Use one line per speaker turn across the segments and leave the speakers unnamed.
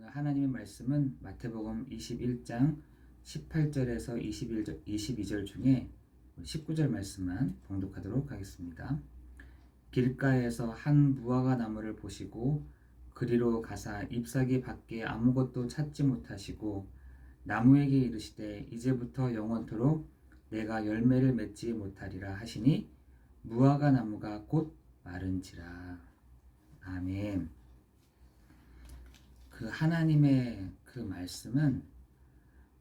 오늘 하나님의 말씀은 마태복음 21장 18절에서 21절, 22절 중에 19절 말씀만 봉독하도록 하겠습니다. 길가에서 한 무화과 나무를 보시고 그리로 가사 잎사귀 밖에 아무것도 찾지 못하시고 나무에게 이르시되 이제부터 영원토록 내가 열매를 맺지 못하리라 하시니 무화과 나무가 곧 마른지라. 아멘. 그 하나님의 그 말씀은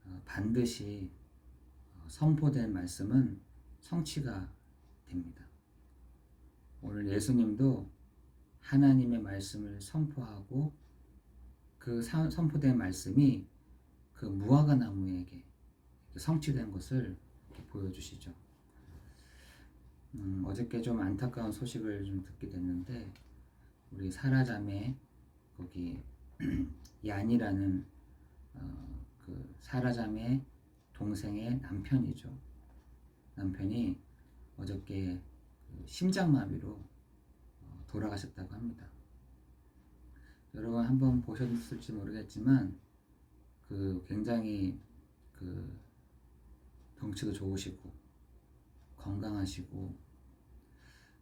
어, 반드시 어, 선포된 말씀은 성취가 됩니다. 오늘 예수님도 하나님의 말씀을 선포하고 그 사- 선포된 말씀이 그 무화과 나무에게 성취된 것을 보여주시죠. 음, 어저께 좀 안타까운 소식을 좀 듣게 됐는데 우리 사라자매 거기 얀이라는 어, 그 사라자매 동생의 남편이죠. 남편이 어저께 그 심장마비로 어, 돌아가셨다고 합니다. 여러분 한번 보셨을지 모르겠지만 그 굉장히 그 덩치도 좋으시고 건강하시고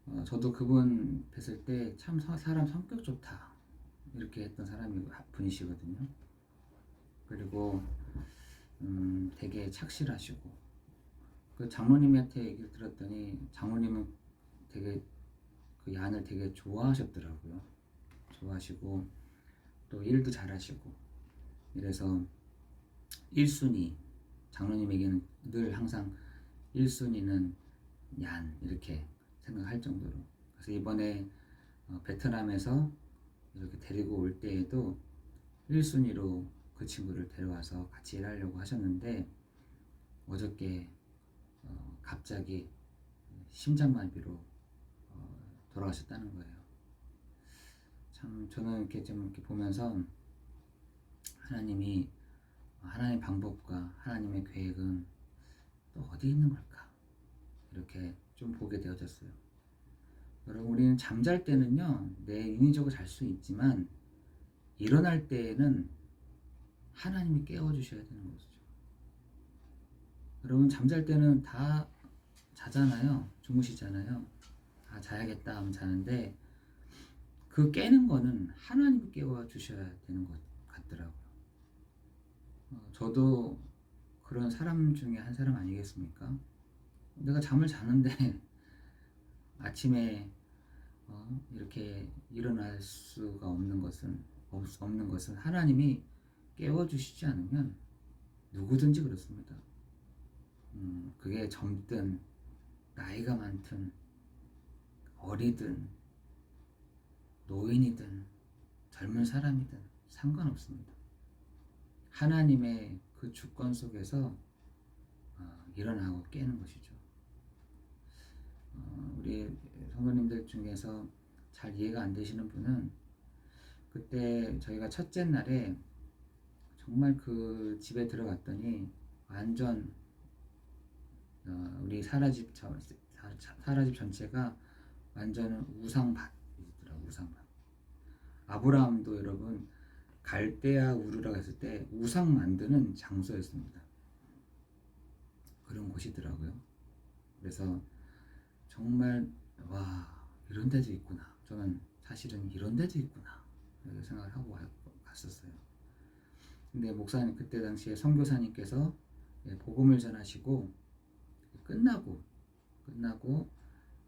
어, 저도 그분 뵀을 때 참 사람 성격 좋다 이렇게 했던 사람이 분이시거든요. 그리고 음, 되게 착실하시고 그 장로님한테 얘기를 들었더니 장로님은 되게 그 얀을 되게 좋아하셨더라고요. 좋아하시고 또 일도 잘하시고 이래서 1순위 장로님에게는 늘 항상 1순위는 얀 이렇게 생각할 정도로 그래서 이번에 어, 베트남에서 이렇게 데리고 올 때에도 1순위로 그 친구를 데려와서 같이 일하려고 하셨는데 어저께 어, 갑자기 심장마비로 어, 돌아가셨다는 거예요. 참 저는 이렇게 좀 이렇게 보면서 하나님이 하나님의 방법과 하나님의 계획은 또 어디 있는 걸까 이렇게 좀 보게 되어졌어요. 여러분 우리는 잠잘 때는요 내 인위적으로 잘 수 있지만 일어날 때에는 하나님이 깨워 주셔야 되는 것이죠. 여러분 잠잘 때는 다 자잖아요. 주무시잖아요. 아 자야겠다 하면 자는데 그 깨는 거는 하나님이 깨워 주셔야 되는 것 같더라고요. 어, 저도 그런 사람 중에 한 사람 아니겠습니까? 내가 잠을 자는데 아침에 어, 이렇게 일어날 수가 없는 것은 없, 없는 것은 하나님이 깨워 주시지 않으면 누구든지 그렇습니다. 음, 그게 젊든 나이가 많든 어리든 노인이든 젊은 사람이든 상관없습니다. 하나님의 그 주권 속에서 어, 일어나고 깨는 것이죠. 어, 우리 성도님들 중에서 잘 이해가 안 되시는 분은 그때 저희가 첫째 날에 정말 그 집에 들어갔더니 완전 어, 우리 사라집 사라집 전체가 완전 우상밭이더라고 우상밭. 아브라함도 여러분 갈대아 우르라고 했을 때 우상 만드는 장소였습니다. 그런 곳이더라고요. 그래서 정말 와 이런 데도 있구나. 저는 사실은 이런 데도 있구나 이렇게 생각을 하고 가- 갔었어요. 근데 목사님 그때 당시에 선교사님께서 예, 복음을 전하시고 끝나고 끝나고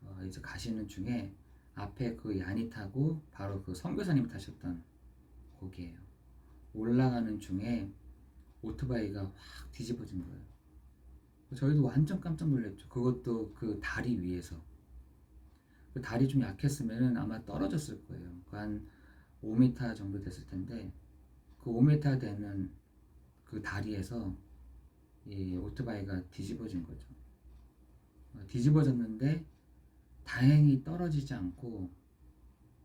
어, 이제 가시는 중에 앞에 그 야니 타고 바로 그 선교사님 타셨던 거기에요. 올라가는 중에 오토바이가 확 뒤집어진 거예요. 저희도 완전 깜짝 놀랐죠. 그것도 그 다리 위에서. 그 다리 좀 약했으면 아마 떨어졌을 거예요. 그 한 5m 정도 됐을 텐데, 그 5m 되는 그 다리에서 이 오토바이가 뒤집어진 거죠. 어, 뒤집어졌는데, 다행히 떨어지지 않고,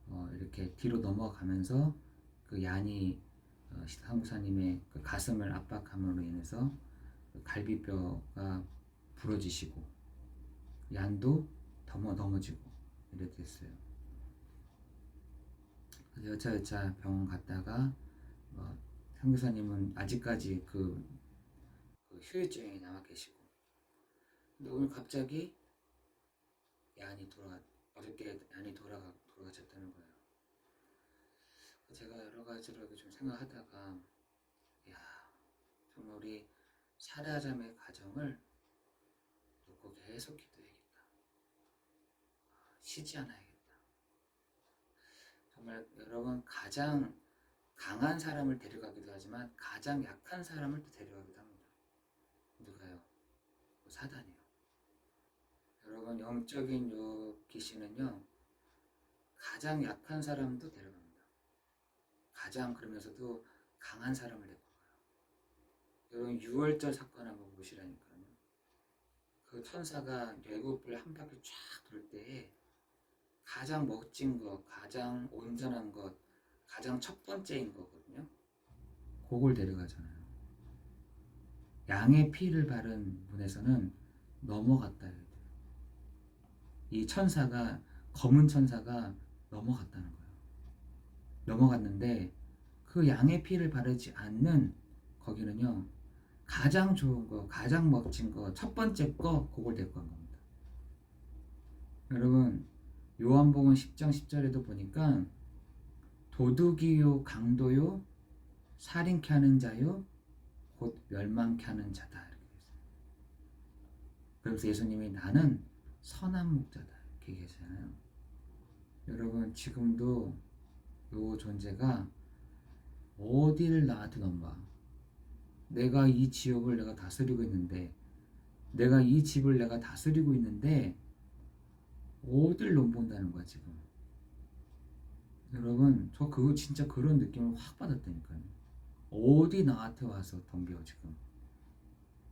어, 이렇게 뒤로 넘어가면서 그 얀이 어, 한국사님의 그 가슴을 압박함으로 인해서 그 갈비뼈가 부러지시고 얀도 넘어 넘어지고 이래 됐어요. 그래서 여차여차 병원 갔다가 뭐 선교사님은 아직까지 그, 그 휴유증이 남아 계시고 근데 오늘 갑자기 야한이 돌아가 어저께 야한이 돌아가 돌아가셨다는 거예요. 제가 여러 가지로 좀 생각하다가 야 정말 우리 사라자매 가정을 놓고 계속. 쉬지 않아야겠다. 정말 여러분 가장 강한 사람을 데려가기도 하지만 가장 약한 사람을 또 데려가기도 합니다. 누가요? 그 사단이요. 여러분 영적인 요 귀신은요 가장 약한 사람도 데려갑니다. 가장 그러면서도 강한 사람을 데리고 가요. 여러분 6월절 사건 한번 보시라니까요. 그 천사가 열국을 한 바퀴 쫙 돌 때에 가장 멋진 것, 가장 온전한 것, 가장 첫 번째인 거거든요. 그걸 데려가잖아요. 양의 피를 바른 분에서는 넘어갔다. 이 천사가 검은 천사가 넘어갔다는 거예요. 넘어갔는데 그 양의 피를 바르지 않는 거기는요 가장 좋은 거, 가장 멋진 거, 첫 번째 거 그걸 데리고 간 겁니다. 여러분 요한복음 10장 10절에도 보니까 도둑이요 강도요 살인케 하는 자요 곧 멸망케 하는 자다 이렇게 돼 있어요. 그래서 예수님이 나는 선한 목자다 이렇게 얘기하잖아요. 여러분 지금도 요 존재가 어디를 나한테 넘봐 내가 이 지역을 내가 다스리고 있는데 내가 이 집을 내가 다스리고 있는데 어딜 넘본다는 거야 지금. 여러분 저 그거 진짜 그런 느낌을 확 받았다니까요. 어디 나한테 와서 덤벼 지금.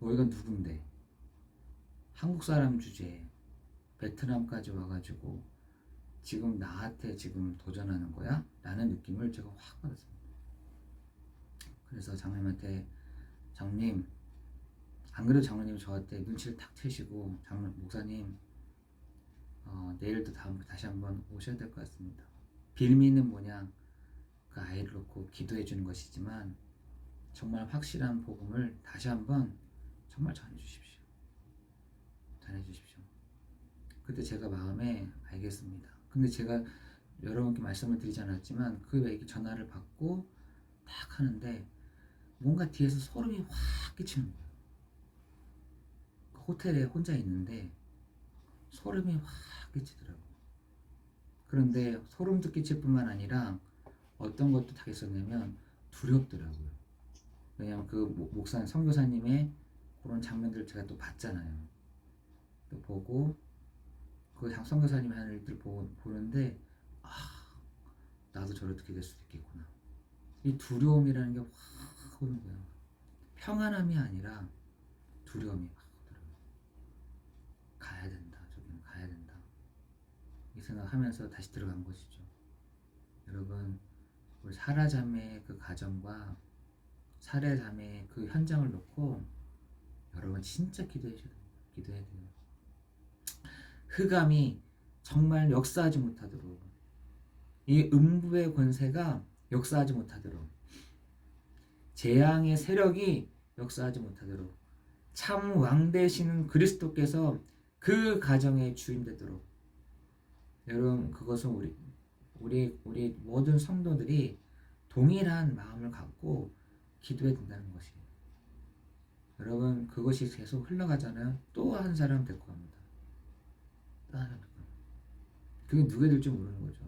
너희가 누군데? 한국 사람 주제에 베트남까지 와가지고 지금 나한테 지금 도전하는 거야? 라는 느낌을 제가 확 받았습니다. 그래서 장님한테 장님 안 그래도 장로님이 저한테 눈치를 탁 채시고 장로 목사님 어, 내일도 다음 다시 한번 오셔야 될 것 같습니다. 빌미는 뭐냐 그 아이를 놓고 기도해 주는 것이지만 정말 확실한 복음을 다시 한번 정말 전해 주십시오. 전해 주십시오. 그때 제가 마음에 알겠습니다. 근데 제가 여러분께 말씀을 드리지 않았지만 그 얘기 전화를 받고 딱 하는데 뭔가 뒤에서 소름이 확 끼치는 거예요. 그 호텔에 혼자 있는데 소름이 확 끼치더라고요. 그런데 소름도 끼칠 뿐만 아니라 어떤 것도 다 있었냐면 두렵더라고요. 왜냐하면 그 목- 목사, 선교사님의 그런 장면들을 제가 또 봤잖아요. 또 보고 그 장- 선교사님의 하는 일들 보, 보는데 아 나도 저렇게 될 수도 있겠구나. 이 두려움이라는 게 확 오는 거예요. 평안함이 아니라 두려움이 확 오더라고요. 가야 된다. 저기는 가야 된다. 이 생각하면서 다시 들어간 것이죠. 여러분, 우리 사라 자매의 그 가정과 살해자매의 그 현장을 놓고 여러분 진짜. 기도해야 돼요. 흑암이 정말 역사하지 못하도록 이 음부의 권세가 역사하지 못하도록 재앙의 세력이 역사하지 못하도록 참 왕 되시는 그리스도께서 그 가정의 주인 되도록 여러분 그것은 우리 우리 우리 모든 성도들이 동일한 마음을 갖고 기도해야 된다는 것이에요. 여러분 그것이 계속 흘러가잖아요. 또 한 사람 데리고 갑니다. 또 한 사람 갑니다. 그게 누가 될지 모르는 거죠.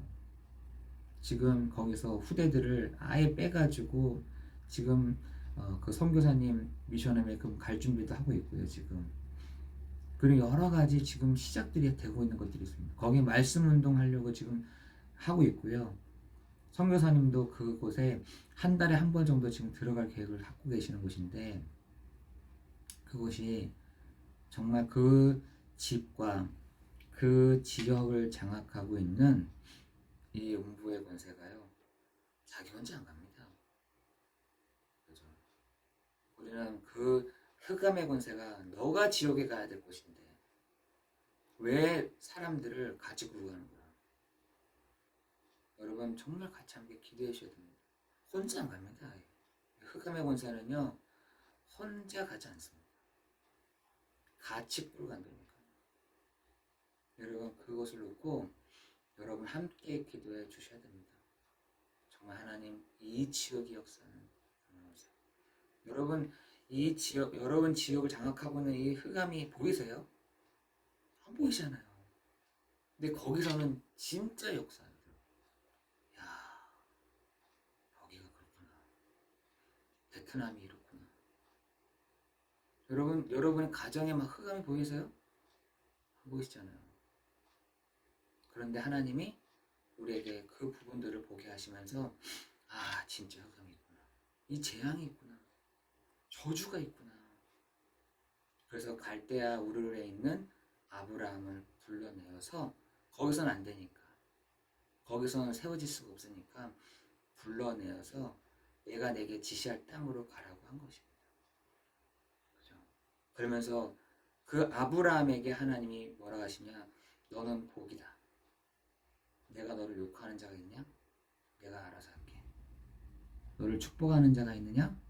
지금 거기서 후대들을 아예 빼가지고 지금 어, 그 선교사님 미션함에 갈 준비도 하고 있고요 지금 그리고 여러 가지 지금 시작들이 되고 있는 것들이 있습니다 거기에 말씀 운동 하려고 지금 하고 있고요 선교사님도 그곳에 한 달에 한 번 정도 지금 들어갈 계획을 갖고 계시는 곳인데 그곳이 정말 그 집과 그 지역을 장악하고 있는 이 음부의 권세가요 자기 혼자 안 갑니다. 그죠? 우리는 그 흑암의 권세가 너가 지옥에 가야 될 곳인데 왜 사람들을 가지고 가는 거야? 여러분 정말 같이 함께 기도해 주셔야 됩니다. 혼자 안 갑니다. 흑암의 권세는요 혼자 가지 않습니다. 같이 끌고 간다니까. 여러분 그것을 놓고 여러분 함께 기도해 주셔야 됩니다. 정말 하나님 이 지역의 역사는. 여러분 이 지역 여러분 지역을 장악하고 있는 이 흑암이 보이세요? 안 보이잖아요. 근데 거기서는 진짜 역사예요. 야 여기가 그렇구나. 베트남이 이렇구나. 여러분 여러분의 가정에 막 흑암이 보이세요? 안 보이시잖아요. 그런데 하나님이 우리에게 그 부분들을 보게 하시면서 아 진짜 흑암이 있구나. 이 재앙이 있구나. 저주가 있구나. 그래서 갈대아 우르르에 있는 아브라함을 불러내어서 거기서는 안 되니까 거기서는 세워질 수가 없으니까 불러내어서 내가 내게 지시할 땅으로 가라고 한 것입니다. 그죠? 그러면서 그 아브라함에게 하나님이 뭐라 하시냐? 너는 복이다. 내가 너를 욕하는 자가 있냐? 내가 알아서 할게. 너를 축복하는 자가 있느냐?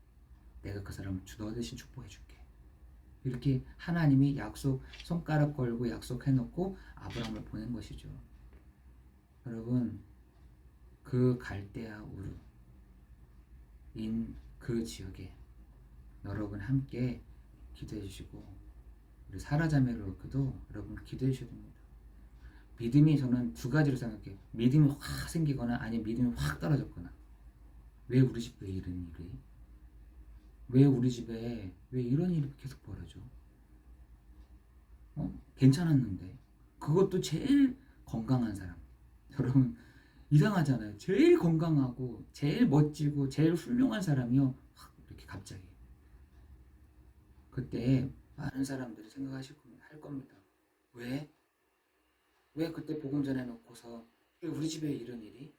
내가 그 사람을 주- 너 대신 축복해 줄게. 이렇게 하나님이 약속 손가락 걸고 약속해 놓고 아브라함을 보낸 것이죠. 여러분 그 갈대아 우르 인 그 지역에 여러분 함께 기도해 주시고 우리 사라자매로 그도 여러분 기도해 주셔야 됩니다. 믿음이 저는 두 가지로 생각해요. 믿음이 확 생기거나 아니면 믿음이 확 떨어졌거나 왜 우리 집왜 이런 일이 왜 우리 집에 왜 이런 일이 계속 벌어져? 어? 괜찮았는데 그것도 제일 건강한 사람. 여러분 이상하잖아요. 제일 건강하고 제일 멋지고 제일 훌륭한 사람이요. 확 이렇게 갑자기 그때 많은 사람들이 생각하실 겁니다. 할 겁니다. 왜? 왜 그때 복음 전해 놓고서 왜 우리 집에 이런 일이?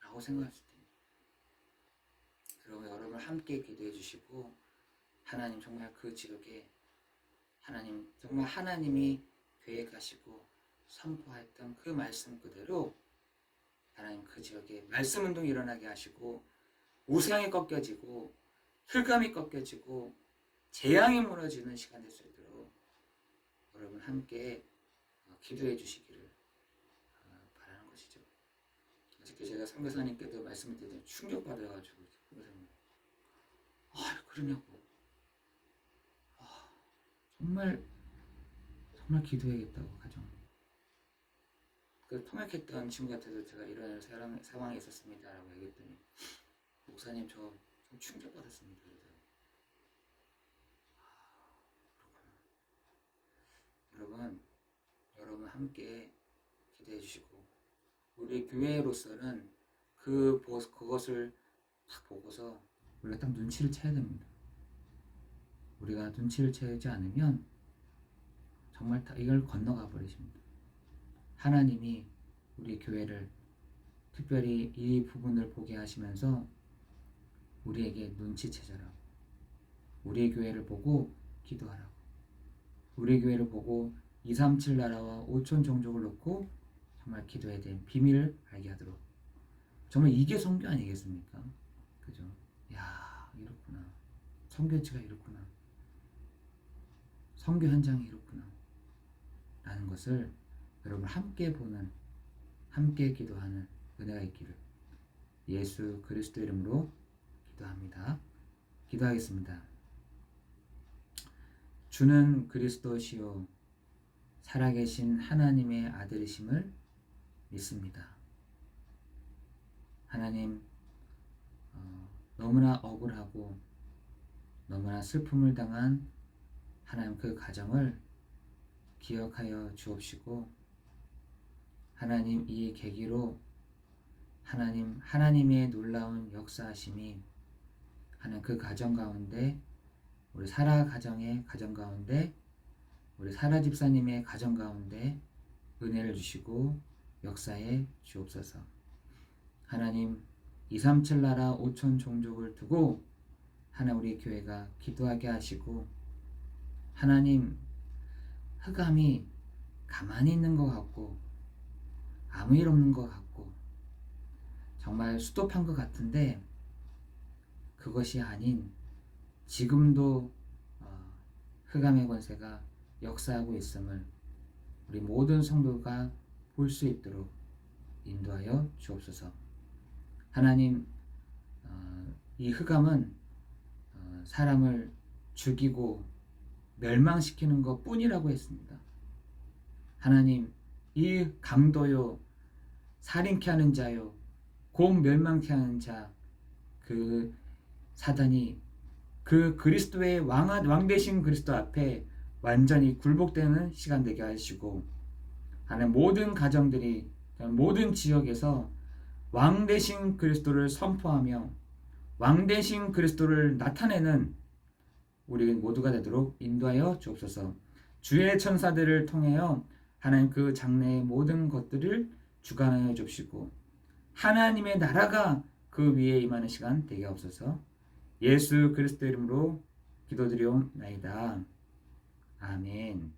라고 생각할 수도 있습니다. 여러분, 함께 기도해 주시고 하나님 정말 그 지역에 하나님 정말 하나님이 계획하시고 선포했던 그 말씀 그대로 하나님 그 지역에 말씀 운동이 일어나게 하시고 우상이 꺾여지고 흑암이 꺾여지고 재앙이 무너지는 시간 될 수 있도록 여러분 함께 어, 기도해 주시기를 어, 바라는 것이죠. 어저께 제가 선교사님께도 말씀을 드렸더니 충격받아가지고 아 그러냐고 아, 정말 정말 기도해야겠다고 가정 그 통역했던 친구한테도 제가 이런 상황, 상황이 있었습니다 라고 얘기했더니 목사님 저 좀 충격받았습니다. 아. 여러분, 여러분 함께 기대해 주시고 우리 교회로서는 그 보- 그것을 딱 보고서 우리가 딱 눈치를 채야 됩니다. 우리가 눈치를 채지 않으면 정말 다 이걸 건너가 버리십니다. 하나님이 우리 교회를 특별히 이 부분을 보게 하시면서 우리에게 눈치채자라고 우리의 교회를 보고 기도하라고 우리 교회를 보고 237 나라와 5천 종족을 놓고 정말 기도해야 될 비밀을 알게 하도록 정말 이게 성교 아니겠습니까? 그죠? 야 이렇구나 성교지가 이렇구나 성교 현장이 이렇구나 라는 것을 여러분 함께 보는 함께 기도하는 은혜가 있기를 예수 그리스도 이름으로 기도합니다. 기도하겠습니다. 주는 그리스도시요 살아계신 하나님의 아들이심을 믿습니다. 하나님 어, 너무나 억울하고 너무나 슬픔을 당한 하나님 그 가정을 기억하여 주옵시고 하나님 이 계기로 하나님 하나님의 놀라운 역사하심이 하나님 그 가정 가운데 우리 사라 가정의 가정 가운데 우리 사라 집사님의 가정 가운데 은혜를 주시고 역사에 주옵소서. 하나님 237 나라 5천 종족을 두고 하나 우리 교회가 기도하게 하시고 하나님 흑암이 가만히 있는 것 같고 아무 일 없는 것 같고 정말 수도판 것 같은데 그것이 아닌 지금도 어, 흑암의 권세가 역사하고 있음을 우리 모든 성도가 볼 수 있도록 인도하여 주옵소서. 하나님, 어, 이 흑암은 어, 사람을 죽이고 멸망시키는 것 뿐이라고 했습니다. 하나님, 이 강도요, 살인케 하는 자요, 곧 멸망케 하는 자, 그 사단이 그 그리스도의 왕, 왕 되신 그리스도 앞에 완전히 굴복되는 시간 되게 하시고 하는 모든 가정들이 모든 지역에서 왕 되신 그리스도를 선포하며 왕 되신 그리스도를 나타내는 우리 모두가 되도록 인도하여 주옵소서. 주의 천사들을 통하여 하나님 그 장래의 모든 것들을 주관하여 주시고 하나님의 나라가 그 위에 임하는 시간 되게 없어서 예수 그리스도 이름으로 기도드리옵나이다. 아멘.